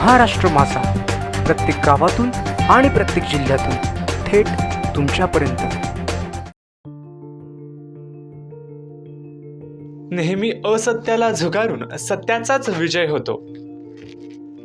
महाराष्ट्र मासा प्रत्येक गावातून आणि प्रत्येक जिल्ह्यातून थेट तुमच्यापर्यंत. नेहमी असत्याला झुगारून सत्याचाच विजय होतो.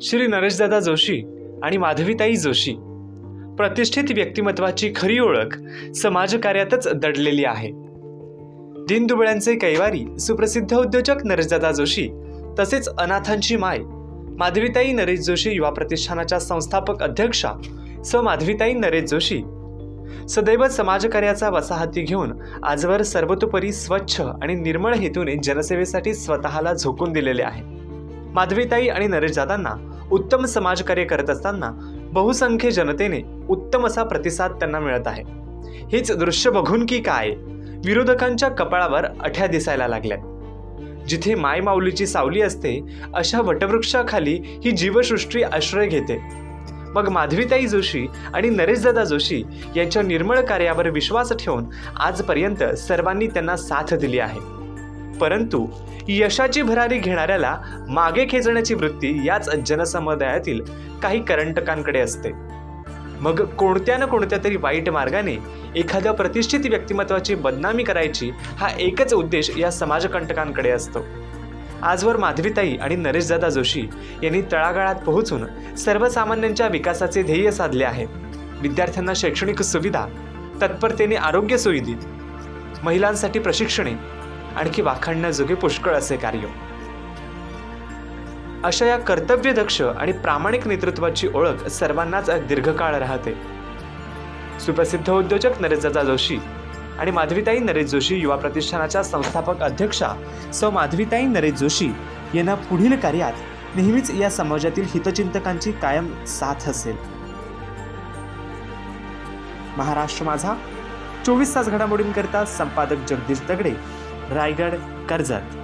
श्री नरेशदादा जोशी आणि माधवीताई जोशी. प्रतिष्ठित व्यक्तिमत्वाची खरी ओळख समाजकार्यातच दडलेली आहे. दीनदुबळ्यांचे कैवारी सुप्रसिद्ध उद्योजक नरेशदादा जोशी तसेच अनाथांची माय माधवीताई नरेश जोशी युवा प्रतिष्ठानाच्या संस्थापक अध्यक्षा स माधवीताई नरेश जोशी. सदैव समाजकार्याचा वसाहती घेऊन आजवर सर्वतोपरी स्वच्छ आणि निर्मळ हेतूने जनसेवेसाठी स्वतःला झोकून दिलेले आहे. माधवीताई आणि नरेशदादांना उत्तम समाजकार्य करत असताना बहुसंख्य जनतेने उत्तम असा प्रतिसाद त्यांना मिळत आहे. हेच दृश्य बघून की काय? विरोधकांच्या कपाळावर अठ्या दिसायला लागल्यात. जिथे मायमाऊलीची सावली असते अशा वटवृक्षाखाली ही जीवसृष्टी आश्रय घेते. मग माधवीताई जोशी आणि नरेशदादा जोशी यांच्या निर्मळ कार्यावर विश्वास ठेवून आजपर्यंत सर्वांनी त्यांना साथ दिली आहे. परंतु यशाची भरारी घेणाऱ्याला मागे खेचण्याची वृत्ती याच जनसमुदायातील काही करंटकांकडे असते. मग कोणत्या ना कोणत्या तरी वाईट मार्गाने एखाद्या प्रतिष्ठित व्यक्तिमत्वाची बदनामी करायची हा एकच उद्देश या समाजकंटकांकडे असतो. आजवर माधवीताई आणि नरेशदादा जोशी यांनी तळागाळात पोहोचून सर्वसामान्यांच्या विकासाचे ध्येय साधले आहे. विद्यार्थ्यांना शैक्षणिक सुविधा तत्परतेने आरोग्य सुविधी महिलांसाठी प्रशिक्षणे आणखी वाखाणण्याजोगे पुष्कळ असे कार्य. अशा या कर्तव्यदक्ष आणि प्रामाणिक नेतृत्वाची ओळख सर्वांनाच दीर्घकाळ राहते. सुप्रसिद्ध उद्योजक नरेशदादा जोशी आणि माधवीताई नरेश जोशी युवा प्रतिष्ठानाच्या संस्थापक अध्यक्षा सौ माधवीताई नरेश जोशी यांना पुढील कार्यात नेहमीच या समाजातील हितचिंतकांची कायम साथ असेल. महाराष्ट्र माझा चोवीस तास घडामोडींकरता संपादक जगदीश दगडे रायगड कर्जत.